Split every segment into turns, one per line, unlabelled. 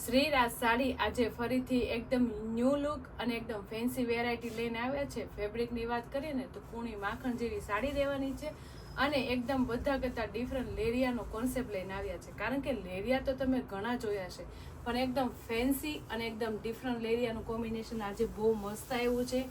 શ્રીરાજ સાડી આજે ફરીથી એકદમ ન્યૂ લુક અને એકદમ ફેન્સી વેરાયટી લઈને આવ્યા છે. ફેબ્રિકની વાત કરીએ ને, તો કૂણી માખણ જેવી સાડી રહેવાની છે અને એકદમ બધા કરતાં ડિફરન્ટ લેરિયાનો કોન્સેપ્ટ લઈને આવ્યા છે. કારણ કે લેરિયા તો તમે ઘણા જોયા છે પણ એકદમ ફેન્સી અને એકદમ ડિફરન્ટ લેરિયાનું કોમ્બિનેશન આજે બહુ મસ્ત આવ્યું છે,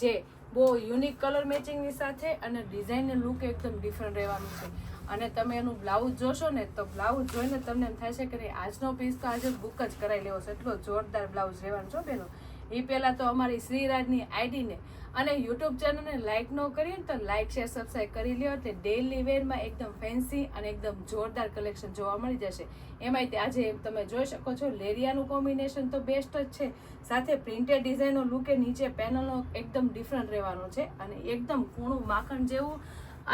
જે બહુ યુનિક કલર મેચિંગની સાથે અને ડિઝાઇનનું લુક એકદમ ડિફરન્ટ રહેવાનું છે. અને તમે એનું બ્લાઉઝ જોશો ને, તો બ્લાઉઝ જોઈને તમને એમ છે કે આજનો પીસ તો આજે બુક જ કરાવી લેવો છે. એટલો જોરદાર બ્લાઉઝ રહેવાનો છો બેનો એ પહેલાં તો અમારી શ્રીરાજની આઈડીને અને યુટ્યુબ ચેનલને લાઇક ન કરીએ તો લાઇક શેર સબસ્ક્રાઈબ કરી લ્યો એટલે ડેલી વેરમાં એકદમ ફેન્સી અને એકદમ જોરદાર કલેક્શન જોવા મળી જશે. એમાંય આજે તમે જોઈ શકો છો, લેરિયાનું કોમ્બિનેશન તો બેસ્ટ જ છે. સાથે પ્રિન્ટેડ ડિઝાઇનનો લુકે નીચે પેનલનો એકદમ ડિફરન્ટ રહેવાનો છે. અને એકદમ કૂણું માખણ જેવું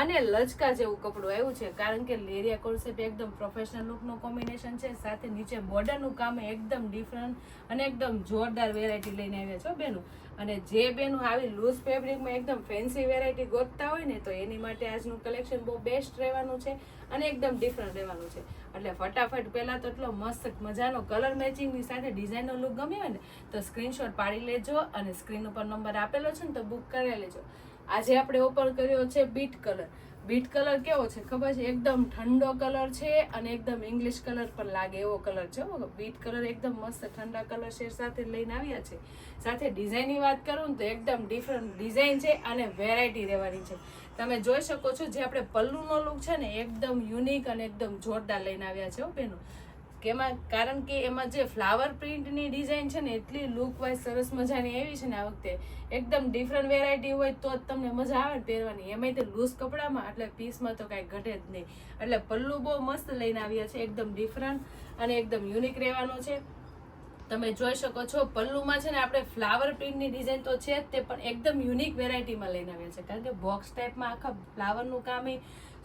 અને લચકા જેવું કપડું આવ્યું છે, કારણ કે લેરિયા કોન્સેપ્ટ એકદમ પ્રોફેશનલ લુકનું કોમ્બિનેશન છે, સાથે નીચે બોર્ડરનું કામ એકદમ ડિફરન્ટ અને એકદમ જોરદાર વેરાયટી લઈને આવ્યા છો બેનું. અને જે બેનું આવી લૂઝ ફેબ્રિકમાં એકદમ ફેન્સી વેરાયટી ગોતતા હોય ને, તો એની માટે આજનું કલેક્શન બહુ બેસ્ટ રહેવાનું છે અને એકદમ ડિફરન્ટ રહેવાનું છે. એટલે ફટાફટ પહેલાં તો એટલો મસ્ત મજાનો કલર મેચિંગની સાથે ડિઝાઇનનો લુક ગમ્યો હોય ને, તો સ્ક્રીનશોટ પાડી લેજો અને સ્ક્રીન ઉપર નંબર આપેલો છે ને, તો બુક કરાવી લેજો. આજે આપણે ઓપન કર્યો છે બીટ કલર. બીટ કલર કેવો છે ખબર છે? એકદમ ઠંડો કલર છે અને એકદમ ઇંગ્લિશ કલર પણ લાગે એવો કલર છે. બીટ કલર એકદમ મસ્ત ઠંડા કલર શેડ સાથે લઈને આવ્યા છે. સાથે ડિઝાઇનની વાત કરું ને તો એકદમ ડિફરન્ટ ડિઝાઇન છે અને વેરાયટી રહેવાની છે. તમે જોઈ શકો છો જે આપણે પલ્લુનો લુક છે ને, એકદમ યુનિક અને એકદમ જોરદાર લઈને આવ્યા છે હો બેનો. કેમાં કારણ કે એમાં જે ફ્લાવર પ્રિન્ટની ડિઝાઇન છે ને, એટલી લુક વાઇઝ સરસ મજાની આવી છે ને આ વખતે. એકદમ ડિફરન્ટ વેરાયટી હોય તો જ તમને મજા આવે પહેરવાની. એમાંય તે લૂઝ કપડામાં એટલે પીસમાં તો કાંઈ ઘટે જ નહીં. એટલે પલ્લુ બહુ મસ્ત લઈને આવ્યા છે, એકદમ ડિફરન્ટ અને એકદમ યુનિક રહેવાનો છે. તમે જોઈ શકો છો, પલ્લુમાં છે ને આપણે ફ્લાવર પ્રિન્ટની ડિઝાઇન તો છે જ, તે પણ એકદમ યુનિક વેરાયટીમાં લઈને આવ્યા છે. કારણ કે બોક્સ ટાઈપમાં આખા ફ્લાવરનું કામ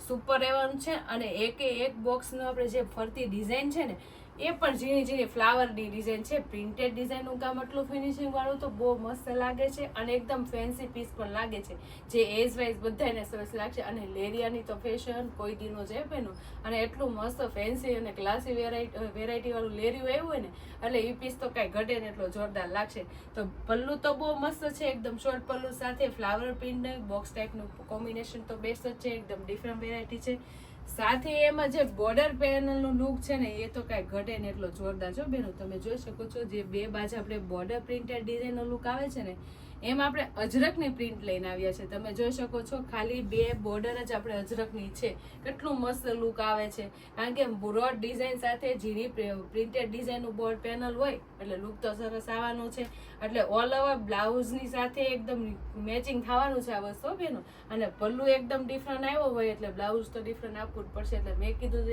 સુપર રહેવાનું છે અને એકે એક બોક્સનું આપણે જે ફરતી ડિઝાઇન છે ને એ પણ ઝીણી ઝીણી ફ્લાવરની ડિઝાઇન છે. પ્રિન્ટેડ ડિઝાઇનનું કામ આટલું ફિનિશિંગ વાળું તો બહુ મસ્ત લાગે છે અને એકદમ ફેન્સી પીસ પણ લાગે છે. જે એજ વાઇઝ બધાને સરસ લાગશે. અને લેરિયાની તો ફેશન કોઈ દીનો છે પેનું અને એટલું મસ્ત ફેન્સી અને ક્લાસી વેરાયટી વેરાયટીવાળું લેરિયું આવ્યું હોય ને, એટલે એ પીસ તો કાંઈ ઘટે ને એટલો જોરદાર લાગશે. તો પલ્લુ તો બહુ મસ્ત છે. એકદમ શોર્ટ પલ્લુ સાથે ફ્લાવર પ્રિન્ટ બોક્સ ટાઈપનું કોમ્બિનેશન તો બેસ્ટ જ છે. એકદમ ડિફરન્ટ વેરાયટી છે. સાથે એમાં જે બોર્ડર પેનલનું લુક છે ને, એ તો કાંઈ ઘટે ને એટલો જોરદાર. છો બેનો, તમે જોઈ શકો છો, જે બે બાજુ આપણે બોર્ડર પ્રિન્ટેડ ડિઝાઇનનો લુક આવે છે ને એમાં આપણે અજરકની પ્રિન્ટ લઈને આવ્યા છે. તમે જોઈ શકો છો, ખાલી બે બોર્ડર જ આપણે અજરકની છે. કેટલું મસ્ત લુક આવે છે. કારણ કે બ્રોડ ડિઝાઇન સાથે ઝીણી પ્રિન્ટેડ ડિઝાઇનનું બોર્ડ પેનલ હોય, એટલે લુક તો સરસ આવવાનું છે. એટલે ઓલ ઓવર બ્લાઉઝની સાથે એકદમ મેચિંગ થવાનું છે આ વસ્તુ બેનો. અને પલ્લું એકદમ ડિફરન્ટ આવ્યો હોય, એટલે બ્લાઉઝ તો ડિફરન્ટ આપવું જ પડશે. એટલે મેં કીધું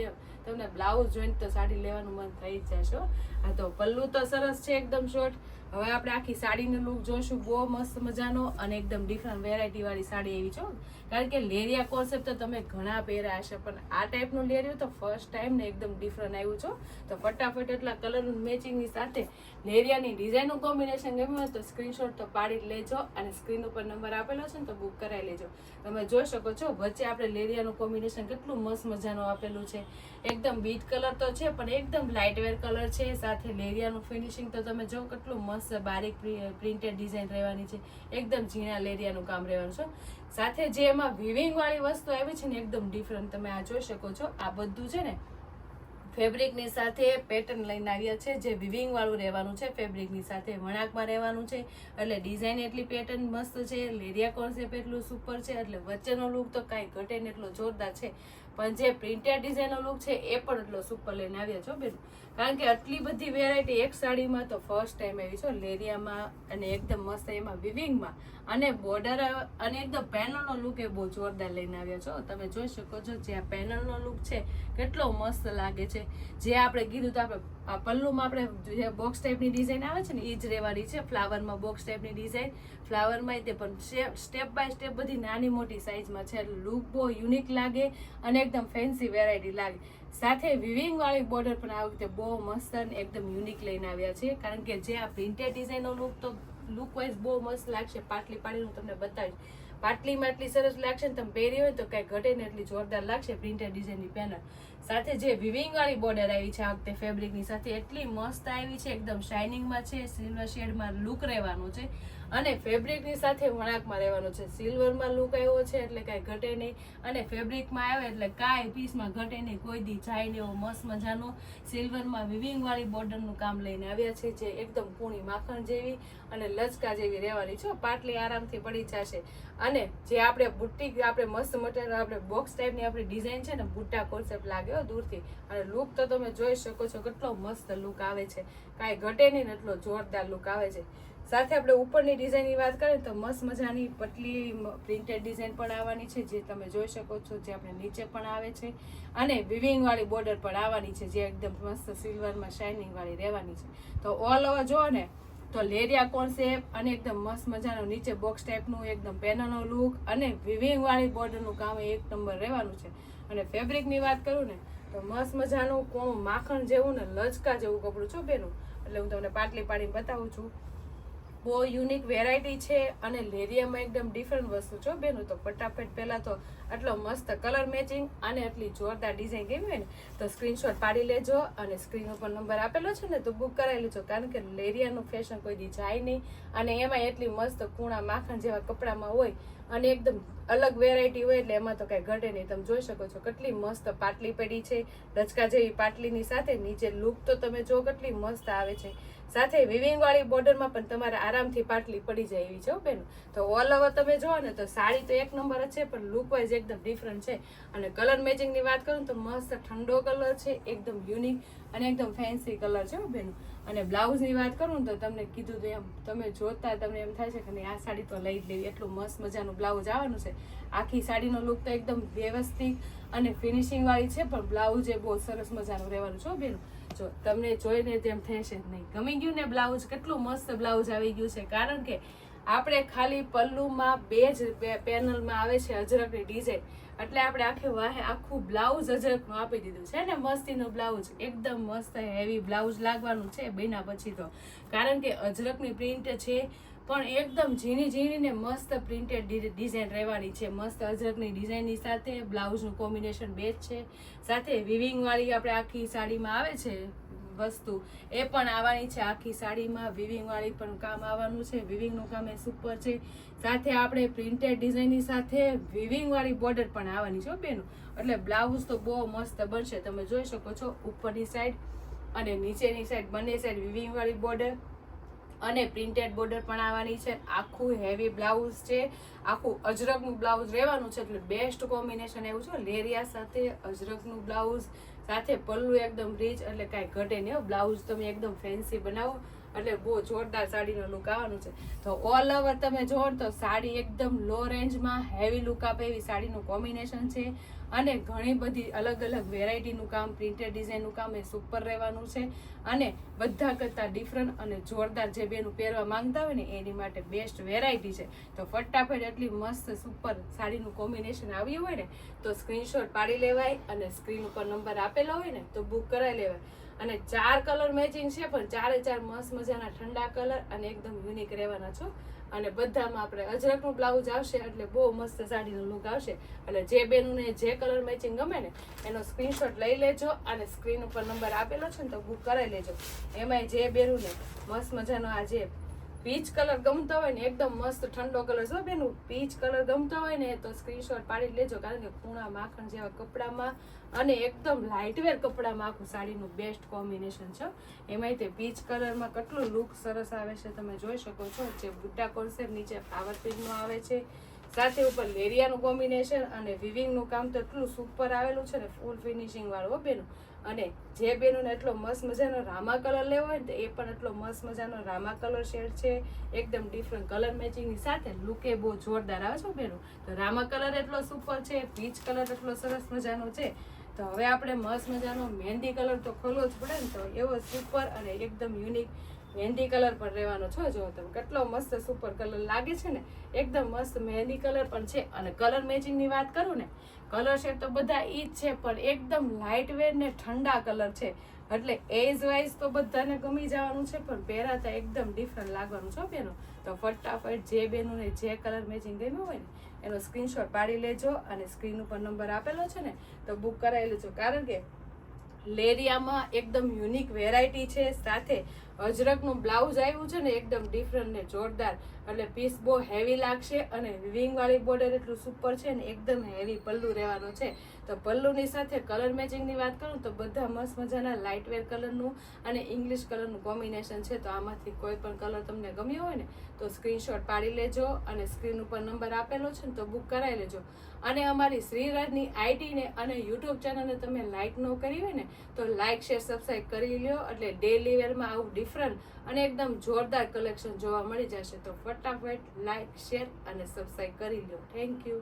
તમને બ્લાઉઝ જોઈને તો સાડી લેવાનું મન થઈ જ જશે હો. તો પલ્લુ તો સરસ છે એકદમ શોર્ટ હવે આપણે આખી સાડીનો લુક જોશું બહુ મસ્ત મજાનો અને એકદમ ડિફરન્ટ વેરાયટી વાળી સાડી એવી છો કારણ કે લેરિયા કોન્સેપ્ટ તો તમે ઘણા પહેર્યા હશે, પણ આ ટાઈપનું લેરિયું તો ફર્સ્ટ ટાઈમ ને એકદમ ડિફરન્ટ આવ્યું છો તો ફટાફટ એટલા કલર મેચિંગની સાથે લેરિયાની ડિઝાઇનનું કોમ્બિનેશન ગમ્યું હોય તો સ્ક્રીનશોટ તો પાડી જ લેજો અને સ્ક્રીન ઉપર નંબર આપેલો છે ને તો બુક કરાવી લેજો. તમે જોઈ શકો છો, વચ્ચે આપણે લેરિયાનું કોમ્બિનેશન કેટલું મસ્ત મજાનું આપેલું છે. એકદમ બીટ કલર તો છે, પણ એકદમ લાઇટ વેર કલર છે. સાથે લેરિયાનું ફિનિશિંગ તો તમે જો કેટલું મસ્ત બારીક પ્રિન્ટેડ ડિઝાઇન રહેવાની છે. એકદમ ઝીણા લેરિયાનું કામ રહેવાનું છે. સાથે જે એમાં વિવિંગવાળી વસ્તુ આવી છે ને, એકદમ ડિફરન્ટ તમે આ જોઈ શકો છો. આ બધું છે ને ફેબ્રિકની સાથે પેટર્ન લઈને આવ્યા છે. જે વિવિંગવાળું રહેવાનું છે ફેબ્રિકની સાથે વણાકમાં રહેવાનું છે. એટલે ડિઝાઇન એટલી પેટર્ન મસ્ત છે. લેરિયા કોન્સેપ્ટ એટલું સુપર છે. એટલે વચ્ચેનો લુક તો કાંઈ ઘટે એટલો જોરદાર છે. પણ જે પ્રિન્ટેડ ડિઝાઇનનો લુક છે, એ પણ એટલો સુપર લઈને આવ્યા છો, બેન. કારણ કે આટલી બધી વેરાયટી એક સાડીમાં તો ફર્સ્ટ ટાઈમ આવી છો, લેરિયામાં અને એકદમ મસ્ત એમાં વિવિંગમાં અને બોર્ડર અને એકદમ પેનલનો લુક એ બહુ જોરદાર લઈને આવ્યા છો. તમે જોઈ શકો છો જે આ પેનલનો લુક છે, કેટલો મસ્ત લાગે છે. જે આપણે કીધું તો આપણે, આ પલ્લુમાં આપણે જે બોક્સ ટાઈપની ડિઝાઇન આવે છે ને એ જ રહેવાની છે. ફ્લાવરમાં બોક્સ ટાઈપની ડિઝાઇન ફ્લાવરમાં તે પણ સ્ટેપ બાય સ્ટેપ બધી નાની મોટી સાઇઝમાં છે. લુક બહુ યુનિક લાગે અને એકદમ ફેન્સી વેરાયટી લાગે. સાથે વિવિંગ વાળી બોર્ડર પણ આ વખતે બહુ મસ્ત અને એકદમ યુનિક લઈને આવ્યા છે. કારણ કે જે આ પ્રિન્ટેડ ડિઝાઇનનો લુક તો લુક વાઇઝ બહુ મસ્ત લાગશે. પાટલી પાડીને હું તમને બતાવીશ. પાટલીમાં એટલી સરસ લાગશે ને તમે પહેરી હોય તો કાંઈ ઘટે ને એટલી જોરદાર લાગશે પ્રિન્ટેડ ડિઝાઇનની પેનલ સાથે જે વિવિંગ વાળી બોર્ડર આવી છે, આ વખતે ફેબ્રિકની સાથે એટલી મસ્ત આવી છે, એકદમ શાઇનિંગમાં છે સિલ્વર શેડમાં લુક રહેવાનું છે અને ફેબ્રિકની સાથે વણાકમાં રહેવાનો છે. સિલ્વરમાં લુક આવ્યો છે એટલે કાંઈ ઘટે નહીં અને ફેબ્રિકમાં આવે એટલે કાંઈ પીસમાં ઘટે નહીં, કોઈ દી જાય નહીં, એવો મસ્ત મજાનો સિલ્વરમાં વિવિંગ વાળી બોર્ડરનું કામ લઈને આવ્યા છે, જે એકદમ પૂણી માખણ જેવી અને લચકા જેવી રહેવાની છે. પાટલી આરામથી પડી જશે. અને જે આપણે બુટ્ટી આપણે મસ્ત મટીરિયલ આપણે બોક્સ ટાઈપની આપણી ડિઝાઇન છે ને, બુટ્ટા કોન્સેપ્ટ લાગ્યો દૂરથી. અને લુક તો તમે જોઈ શકો છો કેટલો મસ્ત લુક આવે છે. કાંઈ ઘટે નહીં એટલો જોરદાર લુક આવે છે. સાથે આપણે ઉપરની ડિઝાઇનની વાત કરીએ તો મસ્ત મજાની પટલી પ્રિન્ટેડ ડિઝાઇન પણ આવવાની છે, જે તમે જોઈ શકો છો, જે આપણે નીચે પણ આવે છે. અને વિવિંગવાળી બોર્ડર પણ આવવાની છે, જે એકદમ મસ્ત સિલ્વરમાં શાઇનિંગ વાળી રહેવાની છે. તો ઓલ ઓવર જુઓ ને, તો લેરિયા કોન્સેપ્ટ અને એકદમ મસ્ત મજાનું નીચે બોક્સ ટાઈપનું એકદમ પેનલનો લુક અને વિવિંગ વાળી બોર્ડરનું કામ એક નંબર રહેવાનું છે. અને ફેબ્રિકની વાત કરું ને, તો મસ્ત મજાનું કોણ માખણ જેવું ને લચકા જેવું કપડું. છો બેનું, એટલે હું તમને પાટલી પાડીને બતાવું છું. બહુ યુનિક વેરાયટી છે અને લેરિયામાં એકદમ ડિફરન્ટ વસ્તુ છો બેનું. તો ફટાફટ પહેલાં તો આટલો મસ્ત કલર મેચિંગ અને એટલી જોરદાર ડિઝાઇન કેવી હોય ને, તો સ્ક્રીનશોટ પાડી લેજો અને સ્ક્રીન ઉપર નંબર આપેલો છે ને, તો બુક કરાવી લેજો. કારણ કે લેરિયાનું ફેશન કોઈ દી જાય નહીં અને એમાં એટલી મસ્ત કૂણા માખણ જેવા કપડામાં હોય અને એકદમ અલગ વેરાયટી હોય એટલે એમાં તો કાંઈ ઘટે નહીં. તમે જોઈ શકો છો કેટલી મસ્ત પાટલી પડી છે. રચકા જેવી પાટલીની સાથે નીચે લુક તો તમે જો કેટલી મસ્ત આવે છે. સાથે વિવિંગ વાળી બોર્ડરમાં પણ તમારે આરામથી પાટલી પડી જાય એવી છે બેન. તો ઓલ ઓવર તમે જુઓ ને તો સાડી તો એક નંબર જ છે, પણ લુક વાઇઝ એકદમ ડિફરન્ટ છે. અને કલર મેચિંગની વાત કરું તો મસ્ત ઠંડો કલર છે, એકદમ યુનિક અને એકદમ ફેન્સી કલર છે બેન. અને બ્લાઉઝની વાત કરું તો તમને કીધું તો એમ, તમે જોતા તમને એમ થાય છે કે નહીં, આ સાડી તો લઈ જ લેવી, એટલું મસ્ત મજાનું બ્લાઉઝ આવવાનું છે. આખી સાડીનો લુક તો એકદમ વ્યવસ્થિત અને ફિનિશિંગવાળી છે, પણ બ્લાઉઝ એ બહુ સરસ મજાનું રહેવાનું છે બેન. જો તમને જોઈને તેમ થશે જ નહીં. ગમી ગયું ને બ્લાઉઝ? કેટલું મસ્ત બ્લાઉઝ આવી ગયું છે. કારણ કે આપણે ખાલી પલ્લુમાં બે જ પેનલમાં આવે છે અજરકની ડિઝાઇન. એટલે આપણે આખે વાહે આખું બ્લાઉઝ અજરકનું આપી દીધું છે, ને મસ્તીનું બ્લાઉઝ. એકદમ મસ્ત હેવી બ્લાઉઝ લાગવાનું છે બન્યા પછી તો. કારણ કે અજરકની પ્રિન્ટ છે પણ એકદમ ઝીણી ઝીણી ને મસ્ત પ્રિન્ટેડ ડિઝાઇન રહેવાની છે. મસ્ત અજરકની ડિઝાઇનની સાથે બ્લાઉઝનું કોમ્બિનેશન બેસ્ટ છે. સાથે વિવિંગવાળી આપણે આખી સાડીમાં આવે છે વસ્તુ. એ પણ આવવાની છે આખી સાડીમાં. વિવિંગવાળી પણ કામ આવવાનું છે. વિવિંગનું કામ એ સુપર છે. સાથે આપણે પ્રિન્ટેડ ડિઝાઇનની સાથે વિવિંગવાળી બોર્ડર પણ આવવાની છે બેનું. એટલે બ્લાઉઝ તો બહુ મસ્ત બનશે. તમે જોઈ શકો છો ઉપરની સાઈડ અને નીચેની સાઈડ બંને સાઈડ વિવિંગ વાળી બોર્ડર અને પ્રિન્ટેડ બોર્ડર પણ આવવાની છે. આખું હેવી બ્લાઉઝ છે. આખું અજરકનું બ્લાઉઝ રહેવાનું છે એટલે બેસ્ટ કોમ્બિનેશન એવું છે. લેરિયા સાથે અજરકનું બ્લાઉઝ સાથે પલ્લુ એકદમ રીચ એટલે કાંઈ ઘટે નહીં. બ્લાઉઝ તમે એકદમ ફેન્સી બનાવો. એટલે બહુ જોરદાર સાડીનો લુક આવવાનું છે. તો ઓલ ઓવર તમે જોવો તો સાડી એકદમ લો રેન્જમાં હેવી લુક આપે એવી સાડીનું કોમ્બિનેશન છે. અને ઘણી બધી અલગ અલગ વેરાયટીનું કામ પ્રિન્ટેડ ડિઝાઇનનું કામ એ સુપર રહેવાનું છે. અને બધા કરતાં ડિફરન્ટ અને જોરદાર જે બેનું પહેરવા માંગતા હોય ને એની માટે બેસ્ટ વેરાયટી છે. તો ફટાફટ એટલી મસ્ત સુપર સાડીનું કોમ્બિનેશન આવ્યું હોય ને તો સ્ક્રીનશોટ પાડી લેવાય અને સ્ક્રીન ઉપર નંબર આપેલો હોય ને તો બુક કરાવી લેવાય. અને ચાર કલર મેચિંગ છે, પણ ચારે ચાર મસ્ત મજાના ઠંડા કલર અને એકદમ યુનિક રહેવાના છો. અને બધામાં આપણે અજરકનું બ્લાઉઝ આવશે, એટલે બહુ મસ્ત સાડીનો લુક આવશે. એટલે જે બેનને જે કલર મેચિંગ ગમે ને, એનો સ્ક્રીનશોટ લઈ લેજો અને સ્ક્રીન ઉપર નંબર આપેલો છે ને તો બુક કરાવી લેજો. એમાંય જે બેનુને મસ્ત મજાનો આ જે પીચ કલર ગમતો હોય ને એકદમ મસ્ત ઠંડો કલર છે બેનું પીચ કલર ગમતો હોય ને તો સ્ક્રીનશોટ પાડી લેજો, કારણ કે ખૂણા માખણ જેવા કપડામાં અને એકદમ લાઇટવેર કપડામાં આખું સાડીનું બેસ્ટ કોમ્બિનેશન છે. એમાંય તે પીચ કલરમાં કેટલું લુક સરસ આવે છે તમે જોઈ શકો છો. જે બુટ્ટા કોન્સેપ્ટ નીચે પાવર પ્રિન્ટનું આવે છે. સાથે ઉપર લેરિયાનું કોમ્બિનેશન અને વિવિંગનું કામ તો એટલું સુપર આવેલું છે ને ફૂલ ફિનિશિંગ વાળું બેનું. અને જે બેનોને એટલો મસ્ત મજાનો રામા કલર લેવો હોય ને એ પણ એટલો મસ્ત મજાનો રામા કલર શેડ છે. એકદમ ડિફરન્ટ કલર મેચિંગની સાથે લુકે બહુ જોરદાર આવે છે બેનું. તો રામા કલર એટલો સુપર છે પીચ કલર એટલો સરસ મજાનો છે. તો હવે આપણે મસ્ત મજાનો મહેંદી કલર તો ખોલવો જ પડે ને, તો એવો સુપર અને એકદમ યુનિક મહેંદી કલર પણ રહેવાનો છો. જો તમે કેટલો મસ્ત સુપર કલર લાગે છે ને, એકદમ મસ્ત મહેંદી કલર પણ છે. અને કલર મેચિંગની વાત કરું ને કલર શેડ તો બધા ઈ જ છે, પણ એકદમ લાઇટ વેર ને ઠંડા કલર છે. એટલે એજ વાઇઝ તો બધાને ગમી જવાનું છે, પણ પહેરાતા એકદમ ડિફરન્ટ લાગવાનું છો બેનો. તો ફટાફટ જે બેનોને જે કલર મેચિંગ ગમ્યું હોય ને, એનો સ્ક્રીનશોટ પાડી લેજો અને સ્ક્રીન ઉપર નંબર આપેલો છે ને, તો બુક કરાવી લેજો. કારણ કે લેરિયામાં એકદમ યુનિક વેરાયટી છે, સાથે અજરકનું બ્લાઉઝ આવ્યું છે ને એકદમ ડિફરન્ટ ને જોરદાર. એટલે પીસ બહુ હેવી લાગશે અને વિંગવાળી બોર્ડર એટલું સુપર છે ને એકદમ હેવી પલ્લુ રહેવાનું છે. તો પલ્લુની સાથે કલર મેચિંગની વાત કરું તો બધા મસ્ત મજાના લાઇટ વેર કલરનું અને ઇંગ્લિશ કલરનું કોમ્બિનેશન છે. તો આમાંથી કોઈ પણ કલર તમને ગમ્યો હોય ને તો સ્ક્રીનશોટ પાડી લેજો અને સ્ક્રીન ઉપર નંબર આપેલો છે ને તો બુક કરાવી લેજો. અને અમારી શ્રીરાજની આઈડીને અને યુટ્યુબ ચેનલને તમે લાઇક ન કરી હોય ને તો લાઇક શેર સબસ્ક્રાઈબ કરી લ્યો. એટલે ડેલી વેરમાં આવું ડિફરન્ટ અને એકદમ જોરદાર કલેક્શન જોવા મળી જશે. તો ફટાફટ લાઇક શેર અને સબસ્ક્રાઈબ કરી લો થેન્ક યુ